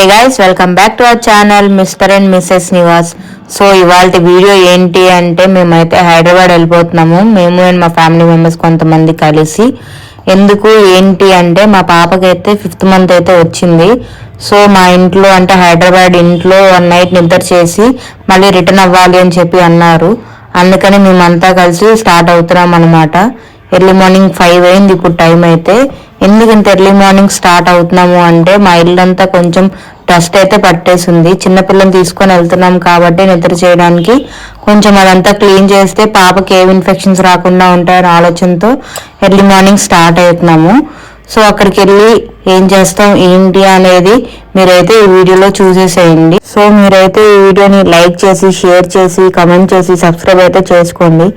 Hey guys welcome back to our channel mister and missus Nivas so ఇవాళ video ఏంటి అంటే మేమైతే హైదరాబాద్ వెళ్ళిపోతున్నాము. మేము అండ్ మా ఫ్యామిలీ మెంబర్స్ కొంతమంది కలిసి. ఎందుకు ఏంటి అంటే మా పాపకైతే ఫిఫ్త్ మంత్ అయితే వచ్చింది. సో మా ఇంట్లో అంటే హైదరాబాద్ ఇంట్లో వన్ నైట్ నిద్ర చేసి మళ్ళీ రిటర్న్ అవ్వాలి అని చెప్పి అన్నారు. అందుకని మేమంతా కలిసి స్టార్ట్ అవుతున్నాం అనమాట ఎర్లీ మార్నింగ్ ఫైవ్ అయింది ఇప్పుడు టైం అయితే. ఎందుకు ఇంత ఎర్లీ మార్నింగ్ స్టార్ట్ అవుతున్నాము అంటే మా ఇల్లంతా కొంచెం డస్ట్ అయితే పట్టేసింది. చిన్నపిల్లని తీసుకొని వెళ్తున్నాం కాబట్టి నిద్ర చేయడానికి కొంచెం అదంతా క్లీన్ చేస్తే పాపకి ఏ ఇన్ఫెక్షన్స్ రాకుండా ఉంటాయని ఆలోచనతో ఎర్లీ మార్నింగ్ స్టార్ట్ అవుతున్నాము. సో అక్కడికి వెళ్ళి ఏం చేస్తాం ఏంటి అనేది మీరైతే ఈ వీడియోలో చూసేసేయండి. సో మీరైతే ఈ వీడియోని లైక్ చేసి షేర్ చేసి కమెంట్ చేసి సబ్స్క్రైబ్ అయితే చేసుకోండి.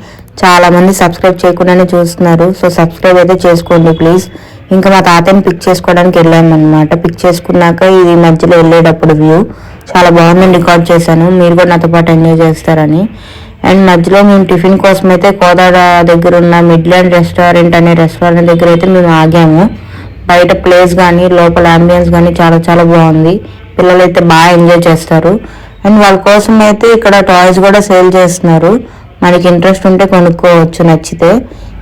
చాలా మంది సబ్స్క్రైబ్ చేయకుండానే చూస్తున్నారు. సో సబ్స్క్రైబ్ అయితే చేసుకోండి ప్లీజ్. ఇంకా మా తాతయ్యని పిక్ చేసుకోవడానికి వెళ్ళామన్నమాట. పిక్ చేసుకున్నాక ఇది మధ్యలో వెళ్ళేటప్పుడు వ్యూ చాలా బాగుంది రికార్డ్ చేశాను. మీరు కూడా నాతో పాటు ఎంజాయ్ చేస్తారని. అండ్ మధ్యలో మేము టిఫిన్ కోసం అయితే కోదాడ దగ్గర ఉన్న మిడ్లాండ్ రెస్టారెంట్ అనే రెస్టారెంట్ దగ్గర అయితే మేము ఆగాము. బయట ప్లేస్ కానీ లోపల అంబియన్స్ కానీ చాలా చాలా బాగుంది. పిల్లలు అయితే బాగా ఎంజాయ్ చేస్తారు. అండ్ వాళ్ళ కోసం అయితే ఇక్కడ టాయ్స్ కూడా సేల్ చేస్తున్నారు. మనకి ఇంట్రెస్ట్ ఉంటే కొనుక్కోవచ్చు నచ్చితే.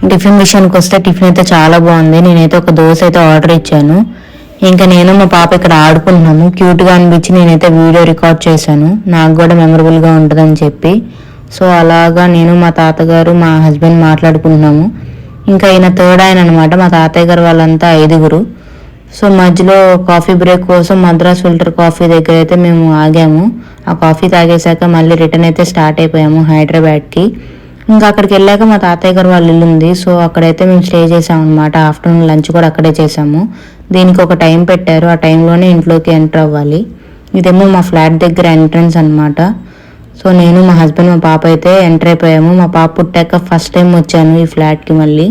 టిఫిన్ విషయానికి వస్తే టిఫిన్ అయితే చాలా బాగుంది. నేనైతే ఒక దోశ అయితే ఆర్డర్ ఇచ్చాను. ఇంకా నేను మా పాప ఇక్కడ ఆడుకుంటున్నాము. క్యూట్గా అనిపించి నేనైతే వీడియో రికార్డ్ చేశాను. నాకు కూడా మెమరబుల్గా ఉంటుందని చెప్పి. సో అలాగా నేను మా తాతగారు మా హస్బెండ్ మాట్లాడుకుంటున్నాము. ఇంకా ఈయన థర్డ్ ఆయన అనమాట మా తాతయ్య గారు వాళ్ళంతా ఐదుగురు. సో మధ్యలో కాఫీ బ్రేక్ కోసం మద్రాస్ ఫిల్టర్ కాఫీ దగ్గర అయితే మేము ఆగాము. ఆ కాఫీ తాగేశాక మళ్ళీ రిటర్న్ అయితే స్టార్ట్ అయిపోయాము హైదరాబాద్కి. ఇంకా అక్కడికి వెళ్ళాక మా తాతయ్య గారు వాళ్ళ ఇల్లు ఉంది. సో అక్కడైతే మేము స్టే చేసాం అనమాట ఆఫ్టర్నూన్ లంచ్ కూడా అక్కడే చేసాము. దీనికి ఒక టైం పెట్టారు. ఆ టైంలోనే ఇంట్లోకి ఎంటర్ అవ్వాలి. ఇదేమో మా ఫ్లాట్ దగ్గర ఎంట్రన్స్ అనమాట సో నేను మా హస్బెండ్ మా పాప అయితే ఎంటర్ అయిపోయాము. మా పాప పుట్టాక ఫస్ట్ టైం వచ్చాను ఈ ఫ్లాట్కి మళ్ళీ.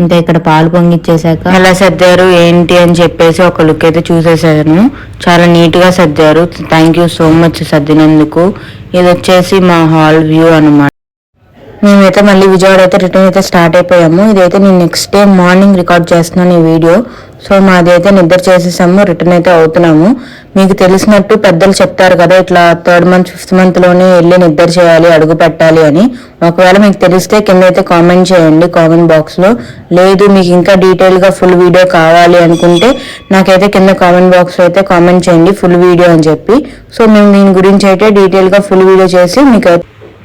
ఇంకా ఇక్కడ పాలు పొంగిచ్చేసాక ఎలా సర్దారు ఏంటి అని చెప్పేసి ఒక లుక్ అయితే చూసేసాను. చాలా నీట్గా సర్దారు. థ్యాంక్ యూ సో మచ్ సర్దినందుకు. ఇది వచ్చేసి మా హాల్ వ్యూ అనమాట మేమైతే మళ్ళీ విజయవాడ అయితే రిటర్న్ అయితే స్టార్ట్ అయిపోయాము. ఇదైతే నేను నెక్స్ట్ డే మార్నింగ్ రికార్డ్ చేస్తున్నాను ఈ వీడియో. సో మాది అయితే నిద్ర చేసేసాము రిటర్న్ అయితే అవుతున్నాము. మీకు తెలిసినట్టు పెద్దలు చెప్తారు కదా ఇట్లా థర్డ్ మంత్ ఫిఫ్త్ మంత్లోనే వెళ్ళి నిద్ర చేయాలి అడుగు పెట్టాలి అని. ఒకవేళ మీకు తెలిస్తే కింద అయితే కామెంట్ చేయండి కామెంట్ బాక్స్లో లేదు మీకు ఇంకా డీటెయిల్గా ఫుల్ వీడియో కావాలి అనుకుంటే నాకైతే కింద కామెంట్ బాక్స్లో అయితే కామెంట్ చేయండి ఫుల్ వీడియో అని చెప్పి. సో మేము దీని గురించి అయితే డీటెయిల్గా ఫుల్ వీడియో చేసి మీకు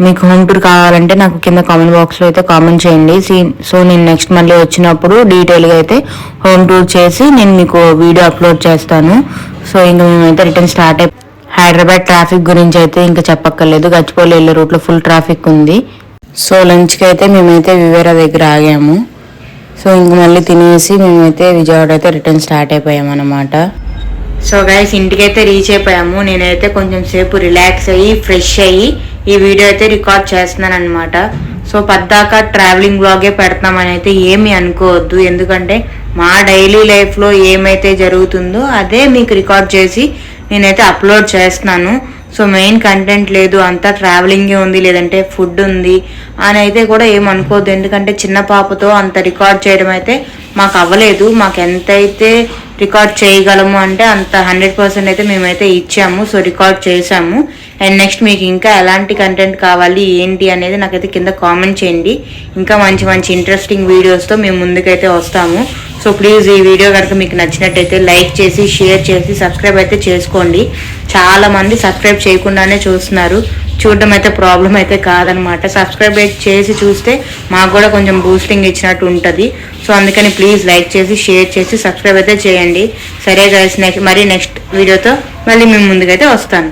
మీకు హోమ్ టూర్ కావాలంటే నాకు కింద కామెంట్ బాక్స్లో అయితే కామెంట్ చేయండి. సీ- సో నేను నెక్స్ట్ మళ్ళీ వచ్చినప్పుడు డీటెయిల్గా అయితే హోమ్ టూర్ చేసి నేను మీకు వీడియో అప్లోడ్ చేస్తాను. సో ఇంకా మేమైతే రిటర్న్ స్టార్ట్ అయి హైదరాబాద్ ట్రాఫిక్ గురించి అయితే ఇంకా చెప్పక్కర్లేదు. గచ్చిపోలి వెళ్ళే రూట్లో ఫుల్ ట్రాఫిక్ ఉంది. సో లంచ్కి అయితే మేమైతే వివేరా దగ్గర ఆగాము. సో ఇంక మళ్ళీ తినేసి మేమైతే విజయవాడ అయితే రిటర్న్ స్టార్ట్ అయిపోయాము అనమాట సో గైస్ ఇంటికైతే రీచ్ అయిపోయాము. నేనైతే కొంచెం సేపు రిలాక్స్ అయ్యి ఫ్రెష్ అయ్యి ఈ వీడియో అయితే రికార్డ్ చేస్తున్నాను అనమాట సో పద్దాక ట్రావెలింగ్ బ్లాగే పెడతామని అయితే ఏమి అనుకోవద్దు. ఎందుకంటే మా డైలీ లైఫ్లో ఏమైతే జరుగుతుందో అదే మీకు రికార్డ్ చేసి నేనైతే అప్లోడ్ చేస్తున్నాను. సో మెయిన్ కంటెంట్ లేదు. అంతా ట్రావెలింగే ఉంది లేదంటే ఫుడ్ ఉంది అని అయితే కూడా ఏమనుకోవద్దు ఎందుకంటే చిన్న పాపతో అంత రికార్డ్ చేయడం అయితే మాకు అవ్వలేదు. మాకు ఎంతైతే రికార్డ్ చేయగలము అంటే అంత హండ్రెడ్ పర్సెంట్ అయితే మేమైతే ఇచ్చాము. సో రికార్డ్ చేసాము అండ్ నెక్స్ట్ మీకు ఇంకా ఎలాంటి కంటెంట్ కావాలి ఏంటి అనేది నాకైతే కింద కామెంట్ చేయండి. ఇంకా మంచి మంచి ఇంట్రెస్టింగ్ వీడియోస్తో మేము ముందుకైతే వస్తాము. సో ప్లీజ్ ఈ వీడియో కనుక మీకు నచ్చినట్టయితే లైక్ చేసి షేర్ చేసి సబ్స్క్రైబ్ అయితే చేసుకోండి. చాలా మంది సబ్స్క్రైబ్ చేయకుండానే చూస్తున్నారు. చూడడం అయితే ప్రాబ్లం అయితే కాదనమాట. సబ్స్క్రైబ్ చేసి చూస్తే మాకు కూడా కొంచెం బూస్టింగ్ ఇచ్చినట్టు ఉంటుంది. సో అందుకని ప్లీజ్ లైక్ చేసి షేర్ చేసి సబ్స్క్రైబ్ అయితే చేయండి. సరే గైస్ నెక్స్ట్ మరి నెక్స్ట్ వీడియోతో మళ్ళీ మేము ముందుకైతే వస్తాను.